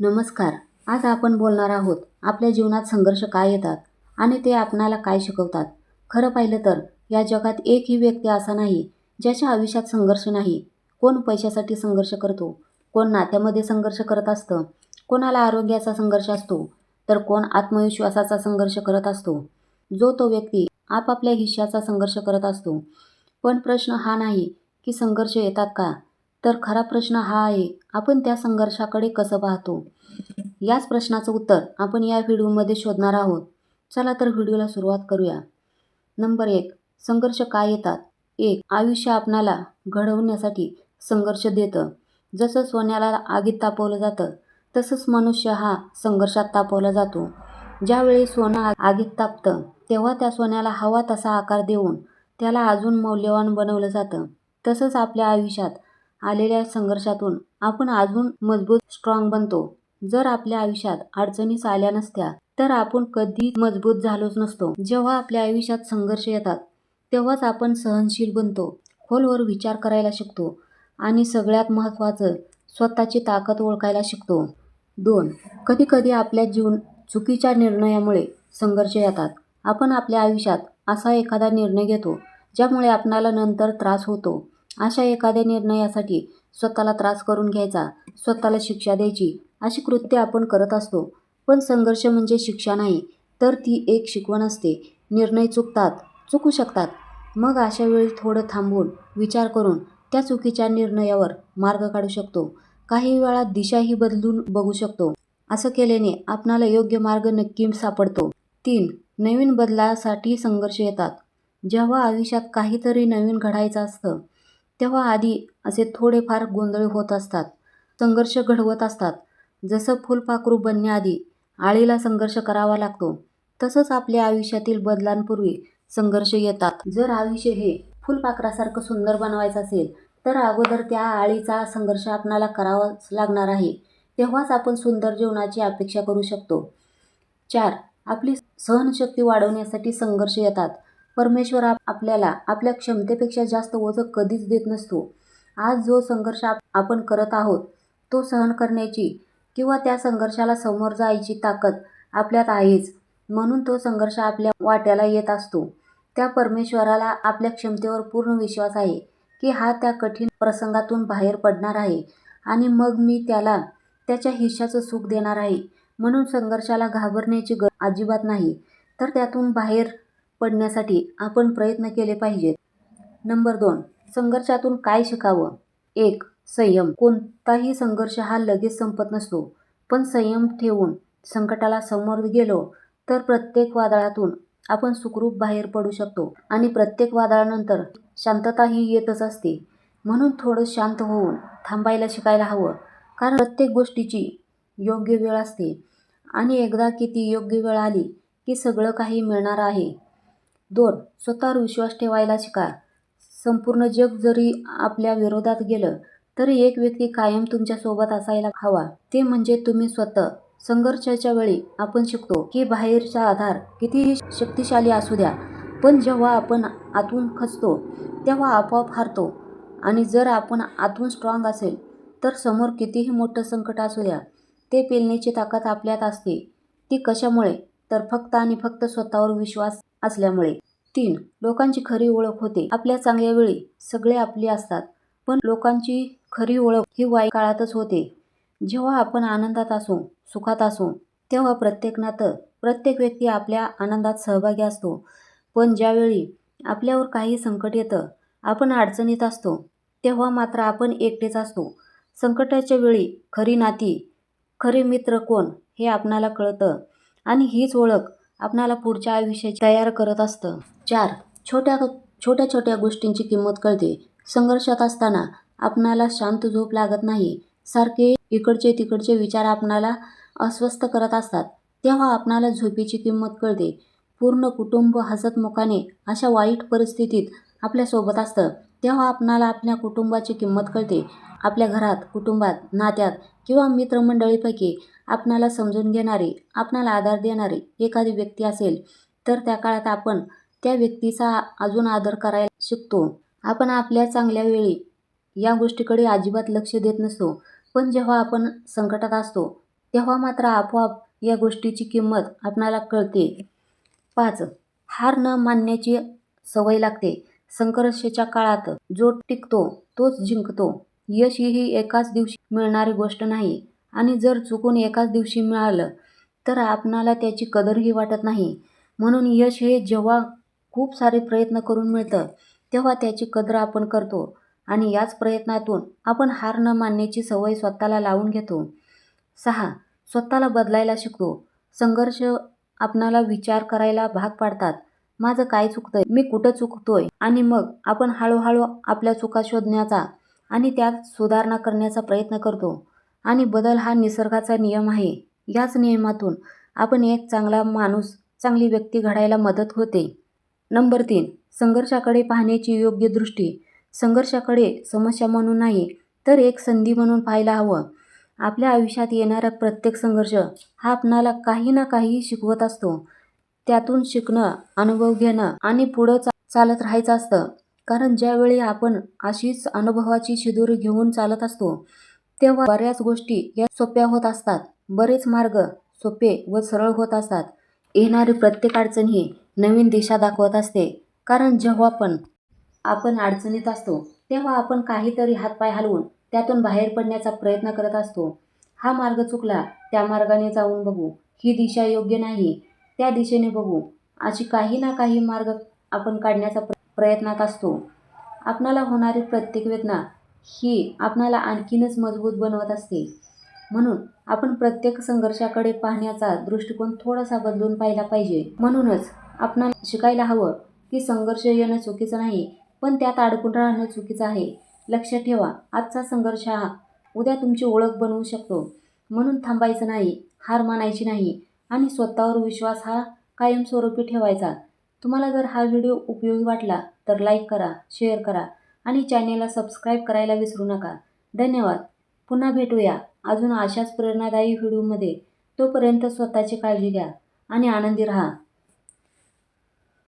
नमस्कार. आज आपण बोलणार आहोत आपल्या जीवनात संघर्ष काय येतात आणि ते आपणाला काय शिकवतात. खरं पाहिलं तर या जगात एकही व्यक्ती असा नाही ज्याच्या आयुष्यात संघर्ष नाही. कोण पैशासाठी संघर्ष करतो? कोण नात्यामध्ये संघर्ष करत असतं? कोणाला आरोग्याचा संघर्ष असतो? तर कोण आत्मविश्वासाचा संघर्ष करत असतो? जो तो व्यक्ती आपापल्या हिश्श्याचा संघर्ष करत असतो. पण प्रश्न हा नाही की संघर्ष येतात का? तर खरा प्रश्न हा आहे आपण त्या संघर्षाकडे कसं पाहतो? याच प्रश्नाचं उत्तर आपण या व्हिडिओमध्ये शोधणार आहोत. चला तर व्हिडिओला सुरुवात करूया. नंबर एक संघर्ष काय येतात? एक आयुष्य आपणाला घडवण्यासाठी संघर्ष देतं. जसं सोन्याला आगीत तापवलं जातं तसंच मनुष्य हा संघर्षात तापवला जातो. ज्यावेळी सोनं आगीत तापतं तेव्हा त्या सोन्याला हवा तसा आकार देऊन त्याला अजून मौल्यवान बनवलं जातं. तसंच आपल्या आयुष्यात आलेल्या संघर्षातून आपण अजून मजबूत स्ट्रॉंग बनतो. जर आपल्या आयुष्यात अडचणीच आल्या नसत्या तर आपण कधी मजबूत झालोच नसतो. जेव्हा आपल्या आयुष्यात संघर्ष येतात तेव्हाच आपण सहनशील बनतो खोलवर विचार करायला शिकतो आणि सगळ्यात महत्त्वाचं स्वतःची ताकद ओळखायला शिकतो. दोन कधीकधी आपल्या जीवन चुकीच्या निर्णयामुळे संघर्ष येतात. आपण आपल्या आयुष्यात असा एखादा निर्णय घेतो ज्यामुळे आपणाला नंतर त्रास होतो. अशा एखाद्या निर्णयासाठी स्वतःला त्रास करून घ्यायचा स्वतःला शिक्षा द्यायची अशी कृत्य आपण करत असतो. पण संघर्ष म्हणजे शिक्षा नाही तर ती एक शिकवण असते. निर्णय चुकतात चुकू शकतात. मग अशा वेळी थोडं थांबून विचार करून त्या चुकीच्या निर्णयावर मार्ग काढू शकतो. काही वेळा दिशाही बदलून बघू शकतो. असं केल्याने आपणाला योग्य मार्ग नक्की सापडतो. तीन नवीन बदलासाठी संघर्ष येतात. जेव्हा आयुष्यात काहीतरी नवीन घडायचं असतं तेव्हा आधी असे थोडेफार गोंधळ होत असतात. संघर्ष घडवत असतात. जसं फुलपाखरू बनण्याआधी आळीला संघर्ष करावा लागतो तसंच आपल्या आयुष्यातील बदलांपूर्वी संघर्ष येतात. जर आयुष्य हे फुलपाखरासारखं सुंदर बनवायचं असेल तर अगोदर त्या आळीचा संघर्ष आपणाला करावाच लागणार आहे. तेव्हाच आपण सुंदर जीवनाची अपेक्षा करू शकतो. चार. आपली सहनशक्ती वाढवण्यासाठी संघर्ष येतात. परमेश्वर आप आपल्याला आपल्या क्षमतेपेक्षा जास्त ओझं कधीच देत नसतो. आज जो संघर्ष आप आपण करत आहोत तो सहन करण्याची किंवा त्या संघर्षाला समोर जायची ताकद आपल्यात आहेच. म्हणून तो संघर्ष आपल्या वाट्याला येत असतो. त्या परमेश्वराला आपल्या क्षमतेवर पूर्ण विश्वास आहे की हा त्या कठीण प्रसंगातून बाहेर पडणार आहे आणि मग मी त्याला त्याच्या हिश्शाचं सुख देणार आहे. म्हणून संघर्षाला घाबरण्याची ग अजिबात नाही. तर त्यातून बाहेर पडण्यासाठी आपण प्रयत्न केले पाहिजेत. नंबर दोन संघर्षातून काय शिकावं? एक संयम. कोणताही संघर्ष हा लगेच संपत नसतो. पण संयम ठेवून संकटाला समोर गेलो तर प्रत्येक वादळातून आपण सुखरूप बाहेर पडू शकतो आणि प्रत्येक वादळानंतर शांतताही येतच असते. म्हणून थोडं शांत होऊन थांबायला शिकायला हवं. कारण प्रत्येक गोष्टीची योग्य वेळ असते. आणि एकदा की ती योग्य वेळ आली की सगळं काही मिळणार आहे. दोन स्वतःवर विश्वास ठेवायला शिका संपूर्ण जग जरी आपल्या विरोधात गेलं तरी एक व्यक्ती कायम तुमच्यासोबत असायला हवा. ते म्हणजे तुम्ही स्वतः. संघर्षाच्या वेळी आपण शिकतो की बाहेरचा आधार कितीही शक्तिशाली असू द्या पण जेव्हा आपण आतून खचतो तेव्हा आपोआप हारतो. आणि जर आपण आतून स्ट्रॉंग असेल तर समोर कितीही मोठं संकट असू द्या ते पेलण्याची ताकद आपल्यात असते. ती कशामुळे? तर फक्त आणि फक्त स्वतःवर विश्वास असल्यामुळे. तीन लोकांची खरी ओळख होते. आपल्या चांगल्या वेळी सगळे आपले असतात पण लोकांची खरी ओळख ही वाईट काळातच होते. जेव्हा आपण आनंदात असू सुखात असू तेव्हा प्रत्येक नातं प्रत्येक व्यक्ती आपल्या आनंदात सहभागी असतो. पण ज्यावेळी आपल्यावर काही संकट येतं आपण अडचणीत असतो तेव्हा मात्र आपण एकटेच असतो. संकटाच्या वेळी खरी नाती खरे मित्र कोण हे आपणाला कळतं आणि हीच ओळख आपणाला पुढच्या आयुष्याची तयार करत असतं. चार. छोट्या छोट्या छोट्या गोष्टींची किंमत कळते. संघर्षात असताना आपणाला शांत झोप लागत नाही. सारखे इकडचे तिकडचे विचार आपणाला अस्वस्थ करत असतात. तेव्हा आपणाला झोपेची किंमत कळते. पूर्ण कुटुंब हसतमुखाने अशा वाईट परिस्थितीत आपल्यासोबत असतं. तेव्हा आपणाला आपल्या कुटुंबाची किंमत कळते. आपल्या घरात कुटुंबात नात्यात किंवा मित्रमंडळीपैकी आपणाला समजून घेणारी आपणाला आधार देणारी एखादी व्यक्ती असेल तर त्या काळात आपण त्या व्यक्तीचा अजून आदर करायला शिकतो. आपण आपल्या चांगल्या वेळी या गोष्टीकडे अजिबात लक्ष देत नसतो. पण जेव्हा आपण संकटात असतो तेव्हा मात्र आपोआप या गोष्टीची किंमत आपणाला कळते. पाच हार न मानण्याची सवय लागते. संघर्षाच्या काळात जो टिकतो तोच जिंकतो. यश ही एकाच दिवशी मिळणारी गोष्ट नाही. आणि जर चुकून एकाच दिवशी मिळालं तर आपणाला त्याची कदरही वाटत नाही. म्हणून यश हे जेव्हा खूप सारे प्रयत्न करून मिळतं तेव्हा त्याची कदर आपण करतो आणि याच प्रयत्नातून आपण हार न मानण्याची सवय स्वतःला लावून घेतो. सहा. स्वतःला बदलायला शिकतो. संघर्ष आपणाला विचार करायला भाग पाडतात. माझं काय चुकतंय? मी कुठं चुकतोय? आणि मग आपण हळूहळू आपल्या चुका शोधण्याचा आणि त्यात सुधारणा करण्याचा प्रयत्न करतो. आणि बदल हा निसर्गाचा नियम आहे. याच नियमातून आपण एक चांगला माणूस चांगली व्यक्ती घडायला मदत होते. नंबर तीन संघर्षाकडे पाहण्याची योग्य दृष्टी. संघर्षाकडे समस्या म्हणून नाही तर एक संधी म्हणून पाहायला हवं. आपल्या आयुष्यात येणारा प्रत्येक संघर्ष हा आपणाला काही ना काही शिकवत असतो. त्यातून शिकणं अनुभव घेणं आणि पुढं चा चालत राहायचं असतं. कारण ज्यावेळी आपण अशीच अनुभवाची शिदूर घेऊन चालत असतो तेव्हा बऱ्याच गोष्टी या सोप्या होत असतात. बरेच मार्ग सोपे व सरळ होत असतात. येणारी प्रत्येक अडचण ही नवीन दिशा दाखवत असते. कारण जेव्हा पण आपण अडचणीत असतो तेव्हा आपण काहीतरी हातपाय हलवून त्यातून बाहेर पडण्याचा प्रयत्न करत असतो. हा मार्ग चुकला त्या मार्गाने जाऊन बघू. ही दिशा योग्य नाही त्या दिशेने बघू. अशी काही ना काही मार्ग आपण काढण्याचा प्र प्रयत्नात असतो. आपणाला होणारी प्रत्येक वेदना ही आपणाला आणखीनच मजबूत बनवत असते. म्हणून आपण प्रत्येक संघर्षाकडे पाहण्याचा दृष्टिकोन थोडासा बदलून पाहिला पाहिजे. म्हणूनच आपण शिकायला हवं की संघर्ष येणं चुकीचं नाही पण त्यात अडकून राहणं चुकीचं आहे. लक्षात ठेवा आजचा संघर्ष हा उद्या तुमची ओळख बनवू शकतो. म्हणून थांबायचं नाही हार मानायची नाही आणि स्वतःवर विश्वास हा कायमस्वरूपी ठेवायचा. तुम्हाला जर हा व्हिडिओ उपयोगी वाटला तर लाईक करा शेअर करा आणि चॅनेलला सबस्क्राईब करायला विसरू नका. धन्यवाद. पुन्हा भेटूया. अजून अशाच प्रेरणादायी व्हिडिओमध्ये. तोपर्यंत स्वतःची काळजी घ्या आणि आनंदी राहा.